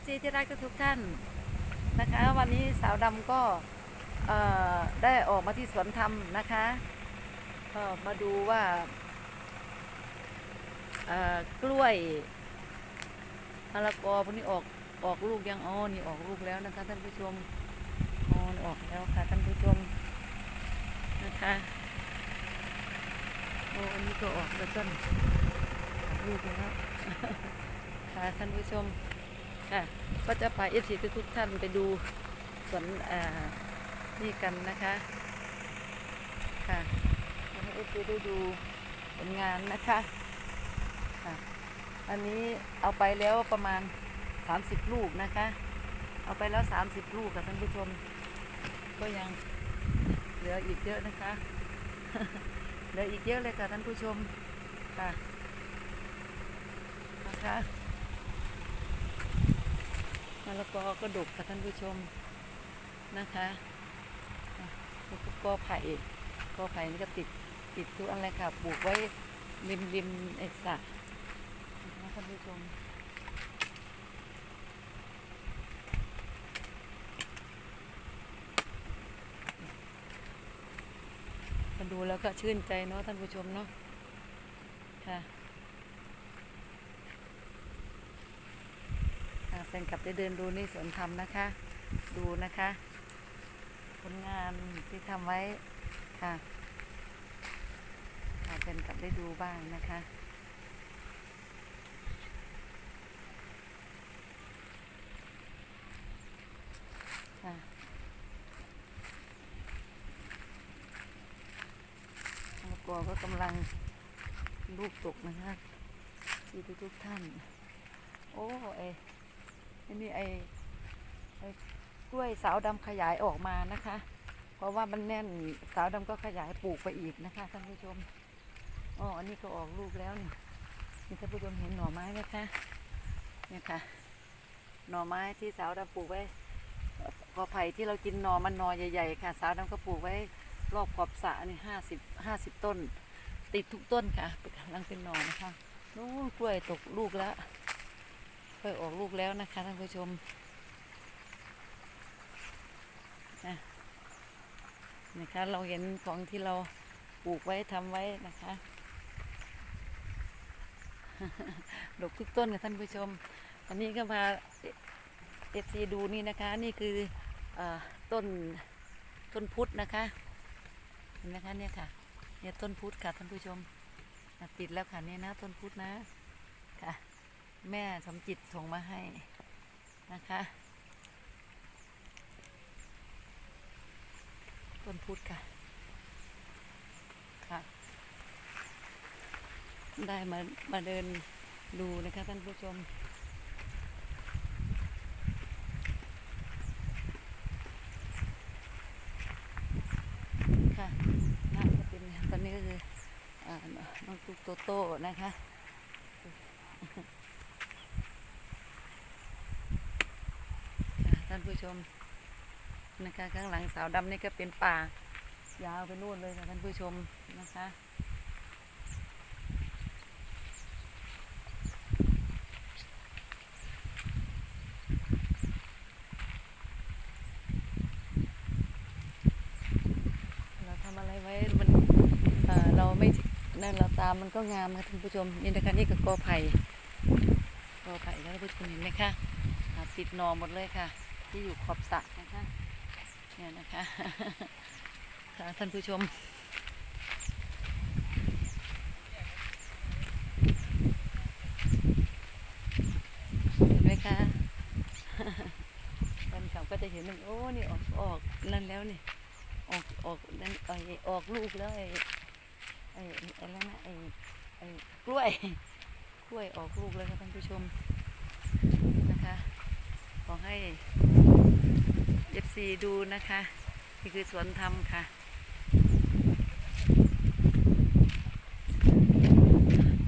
FC ที่รักทุกท่านนะคะ วันนี้สาวดำก็ได้ออกมาที่สวนธรรมนะคะมาดูว่ากล้วยมะละกอพวกนี้ออกออกลูกยังอ๋อนี่ออกลูกแล้วนะคะ ท่านผู้ชมอ๋อนออกแล้วค่ะท่านผู้ชมนะคะโอ้อันนี้ก็ออกแล้วต้นออกลูกแล้วค่ะท่านผู้ชม ค่ะ ก็จะพาเอฟซีทุกท่านไปดูสวนอ่านี่กันนะคะ ค่ะให้เอฟซีได้ดูผลงานนะคะค่ะ อันนี้เอาไปแล้วประมาณ 30 ลูกนะคะ เอาไปแล้ว 30 ลูกค่ะท่านผู้ชม ก็ยังเหลืออีกเยอะนะคะ เหลืออีกเยอะเลยค่ะท่านผู้ชมค่ะนะคะ ละกอก็ดกค่ะท่านผู้ชมนะคะแล้วก็กอไผ่กอไผ่นี่ก็ติดติดทุกอันเลยค่ะปลูกไว้ริมริมไอ้สระนะคะท่านผู้ชมมาดูแล้วก็ชื่นใจเนาะท่านผู้ชมเนาะค่ะ ค่ะ แฟนกลับได้เดินดูในสวนธรรมนะคะ ดูนะคะ ผลงานที่ทำไว้ค่ะค่ะแฟนกลับได้ดูบ้างนะคะค่ะมะละกอก็กำลังลูกตกนะคะดูทุกท่าน โอ้เอ อ้นี่ไอ้ไอ้กล้วยสาวดำขยายออกมานะคะ เพราะว่ามันแน่นสาวดำก็ขยายปลูกไปอีกนะคะท่านผู้ชมอ๋ออันนี้ก็ออกลูกแล้วนี่นี่ท่านผู้ชมเห็นหน่อไม้ไหมคะเนี่ยค่ะ หน่อไม้ที่สาวดำปลูกไว้กอไผ่ที่เรากินหน่อมันหน่อใหญ่ๆค่ะ สาวดำก็ปลูกไว้รอบขอบสระนี่ห้าสิบห้าสิบต้น ติดทุกต้นค่ะกำลังเป็นหน่อนะคะนู้นกล้วยตกลูกแล้ว ค่อยออกลูกแล้วนะคะท่านผู้ชมนะนะคะเราเห็นของที่เราปลูกไว้ทำไว้นะคะดกทุกต้นค่ะท่านผู้ชมอันนี้ก็มาเอฟซีดูนี่นะคะ นี่คืออต้นต้นพุทธนะคะเห็นไหมคะเนี่ยค่ะเนี่ยต้นพุทธค่ะท่านผู้ชมติดแล้วค่ะเนี่ยนะต้นพุทธนะค่ะ แม่สมจิตส่งมาให้นะคะต้นพุทธค่ะ ค่ะ ได้มามาเดินดูนะคะท่านผู้ชมค่ะน้ำก็เป็นตอนนี้ก็คืออน้องตุ๊กโตโต้นะคะ ค่ะ ท่านผู้ชมนะคะข้างหลังสาวดำนี่ก็เป็นป่า ยาวไปนู่นเลยค่ะท่านผู้ชมนะคะเราทำอะไรไว้มันเ,เราไม่นั่นเราตามมันก็งามค่ะท่านผู้ชมนี่นะคะนี่ก็กอไผ่กอไผ่แล้วท่านผู้ชมเห็นไหมคะติดหนอหมดเลยค่ะ ที่อยู่ขอบสระนะคะเนี่ยนะคะค่ะท่านผู้ชม เห็นไหมคะแฟนคลับก็จะเห็นว่าโอ้นี่ออกออกนั่นแล้วนี่ออกออกนั่นไอออกลูกแล้วไอไออะไรนะไอไอกล้วยกล้วยออกลูกแล้วค่ะท่านผู้ชมนะคะขอให้ FC ดูนะคะนี่คือสวนธรรมค่ะ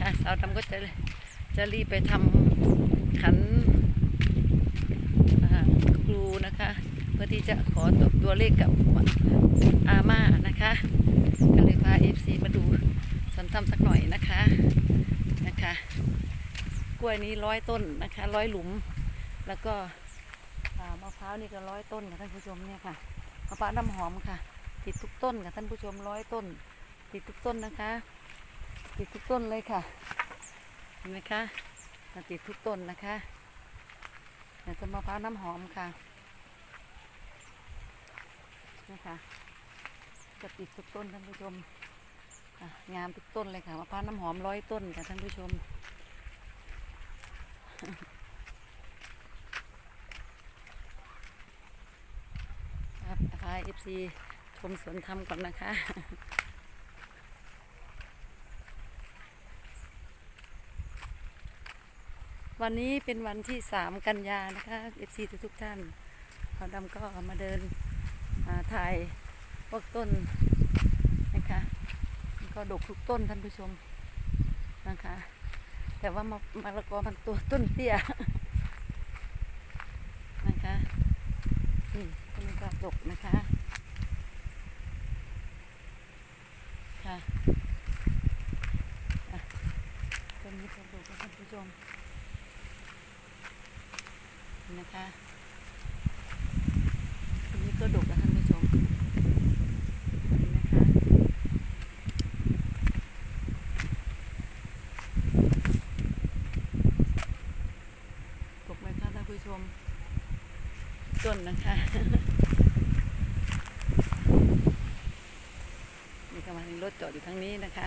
ค่ะสาวดำก็จะจะรีบไปทำขันครูนะคะ เพื่อที่จะขอตัวตัวเลขกับอาม่านะคะ ก็เลยพา FC มาดูสวนธรรมสักหน่อยนะคะนะคะ กล้วยนี้ร้อยต้นนะคะร้อยหลุมแล้วก็ มะพร้าวนี่ก็ร้อยต้นค่ะท่านผู้ชมเนี่ยค่ะมะพร้าวน้ำหอมค่ะ ติดทุกต้นค่ะท่านผู้ชมร้อยต้น ติดทุกต้นนะคะ ติดทุกต้นเลยค่ะเห็นไหมคะมาติดทุกต้นนะคะเนี่ยต้นมะพร้าวน้ำหอมค่ะนี่ค่ะจะติดทุกต้นท่านผู้ชมงามทุกต้นเลยค่ะมะพร้าวน้ำหอมร้อยต้นค่ะท่านผู้ชม ครับพาเอฟซีชมสวนธรรมก่อนนะคะวันนี้เป็นวันที่สามกันยานะคะเอฟซีทุกท่านเขาดำก็มาเดินมาถ่ายพวกต้นนะคะก็ดกทุกต้นท่านผู้ชมนะคะ แต่ว่ามะมะละกอมันตัวต้นเตี้ยนะคะนี่ต้นกระดกนะคะ ค่ะต้นนี้กระดกค่ะท่านผู้ชมนะคะอันนี้ก็ดกนะท่านผู้ชมนไหมคะดกไหมคะท่านผู้ชมต้นนะคะ็มาถึงรถจอดอยู่ทั้งนี้นะคะ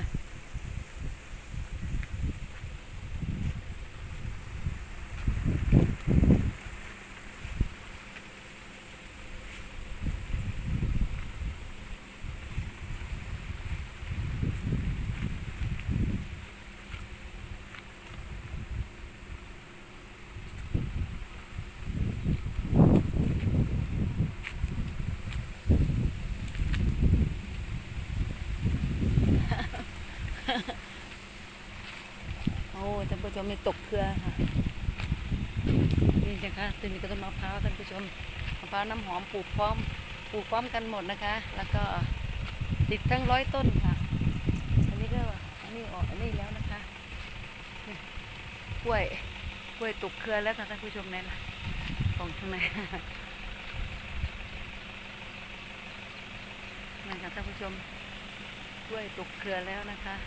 ผู้ชมนี่ตกเครือค่ะนี่นะคะตัวนี้ก็ต้นมะพร้าวท่านผู้ชมมะพร้าวน้ำหอมปลูกพร้อมปลูกพร้อมกันหมดนะคะ แล้วก็ติดทั้งร้อยต้นค่ะ อันนี้ก็อันนี้ออกอันนี้แล้วนะคะกล้วยกล้วยตกเครือแล้วค่ะท่านผู้ชมเนี่ยล่ะของข้างในนั่นค่ะท่านผู้ชมกล้วยตกเครือแล้วนะคะ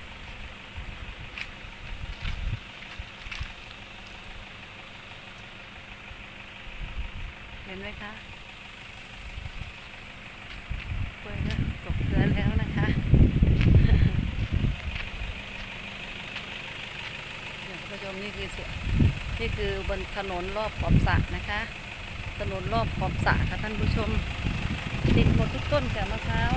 เห็นไหมคะกล้วยก็ตกเครือแล้วนะคะอยวท่านผู้ชมนี่คือสวนนี่คือบนถนนรอบขอบสระนะคะ ถนนรอบขอบสระค่ะท่านผู้ชมติดหมดทุกต้นแก่มะพร้าว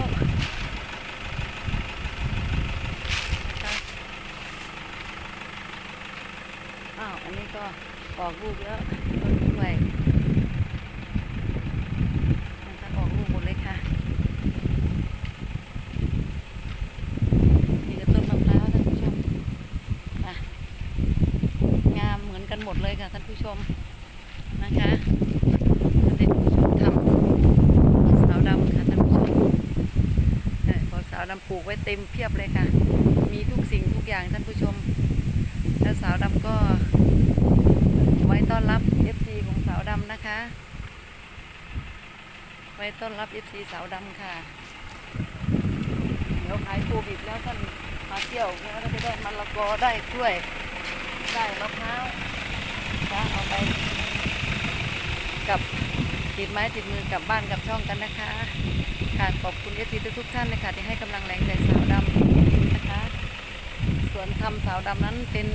อ้าว อันนี้ก็ออกลูกแล้วต้นกล้วย นะคะออกลูกหมดเลยค่ะ นี่ก็ต้นมะพร้าวท่านผู้ชมอะงามเหมือนกันหมดเลย ค่ะท่านผู้ชมนะคะเด็กผู้ชมทำสาวดำค่ะท่านผู้ชมเออพอสาวดำปลูกไว้เต็มเพียบเลยค่ะ มีทุกสิ่งทุกอย่างท่านผู้ชม แล้วสาวดำก็ไว้ต้อนรับ FC ของสาวดำนะคะ ไว้ต้อนรับ FC สาวดำค่ะเดี๋ยวหายโควิดแล้วท่านมาเที่ยวแล้วก็จะได้มะละกอได้กล้วยได้มะพร้าว นะเอาไปกับติดไม้ติดมือกลับบ้านกลับช่องกันนะคะค่ะขอบคุณ FC ทุกท่านเลยค่ะที่ให้กำลังแรงใจสาวดำนะคะสวนทำสาวดำนั้นเป็น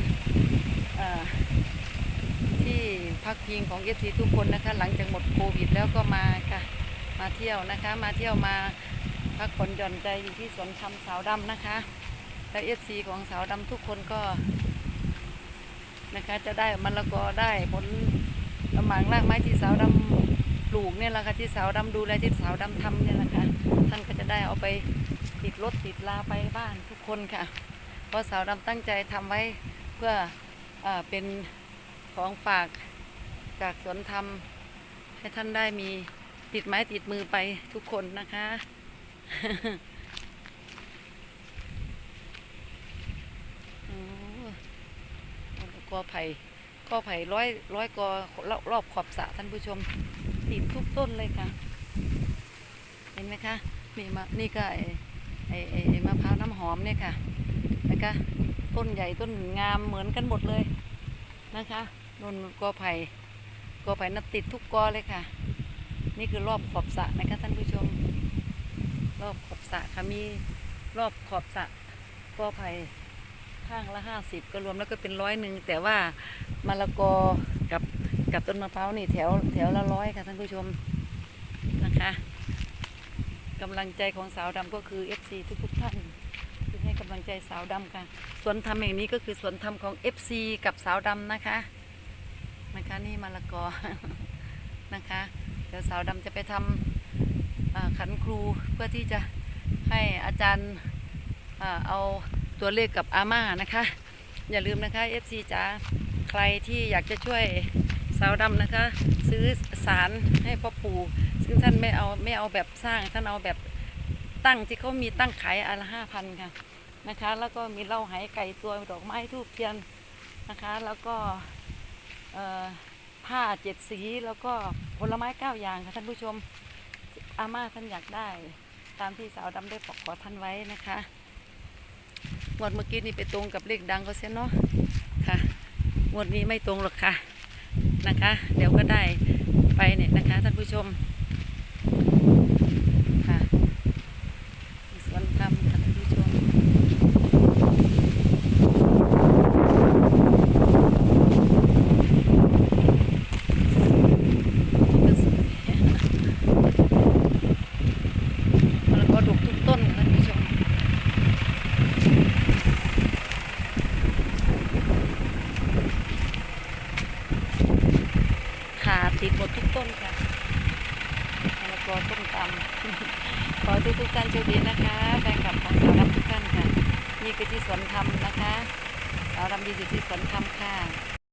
ที่พักพิงของ FC ทุกคนนะคะ หลังจากหมดโควิดแล้วก็มาค่ะมาเที่ยวนะคะ มาเที่ยวมาพักผ่อนหย่อนใจอยู่ที่สวนธรรมสาวดำนะคะและเอฟซีของสาวดำทุกคนก็ นะคะ จะได้มะละกอได้ผลละหมางรากไม้ที่สาวดำปลูกเนี่ยแหละค่ะที่สาวดำดูแลที่สาวดำทำเนี่ยแหละค่ะท่านก็จะได้เอาไปติดรถติดลาไปบ้านทุกคนค่ะ เพราะสาวดำตั้งใจทำไว้เพื่ออเป็นของฝากจากสวนธรรม ให้ท่านได้มีติดไม้ติดมือไปทุกคนนะคะ โอ้มะละกอไผ่ก็ไผ่ร้อยร้อยกอรอบรอบขอบสระท่านผู้ชมติดทุกต้นเลยค่ะ เห็นไหมคะนี่มานี่ก็ไอไอไอมะพร้าวน้ำหอมเนี่ยค่ะนะคะต้นใหญ่ต้นงามเหมือนกันหมดเลยนะคะนนกอไผ่กอไผ่น่ะติดทุกกอเลยค่ะ นี่คือรอบขอบสระนะคะท่านผู้ชม รอบขอบสระค่ะมีรอบขอบสระกอไผ่ ข้างละห้าสิบก็รวมแล้วก็เป็นร้อยหนึ่งแต่ว่ามะละกอกับกับต้นมะพร้าวนี่แถวแถวละร้อยค่ะท่านผู้ชมนะคะกำลังใจของสาวดำก็คือ FC ทุกทุกท่านที่ให้กำลังใจสาวดำค่ะ สวนธรรมแห่งนี้ก็คือสวนธรรมของ FC กับสาวดำนะคะนะคะนี่มะละกอนะคะเดี๋ยวสาวดำจะไปทำอ่าขันครูเพื่อที่จะให้อาจารย์เอา ตัวเลขกับอาม่านะคะ อย่าลืมนะคะ FC จ๋าใครที่อยากจะช่วยสาวดำนะคะ ซื้อสารให้พ่อปู่ซึ่งท่านไม่เอาไม่เอาแบบสร้างท่านเอาแบบตั้งที่เขามีตั้งขายอันละห้าพันค่ะนะคะ แล้วก็มีเหล้าไหไก่ตัวดอกไม้ทูบเทียนนะคะ แล้วก็ผ้าเจ็ดสีแล้วก็ผลไม้เก้าอย่างค่ะท่านผู้ชมอาม่าท่านอยากได้ ตามที่สาวดำได้บอกขอท่านไว้นะคะ งวดเมื่อกี้นี่ไปตรงกับเลขดังเขาเสียเนาะค่ะงวดนี้ไม่ตรงหรอกค่ะนะคะ เดี๋ยวก็ได้ไปเนี่ยนะคะท่านผู้ชมค่ะ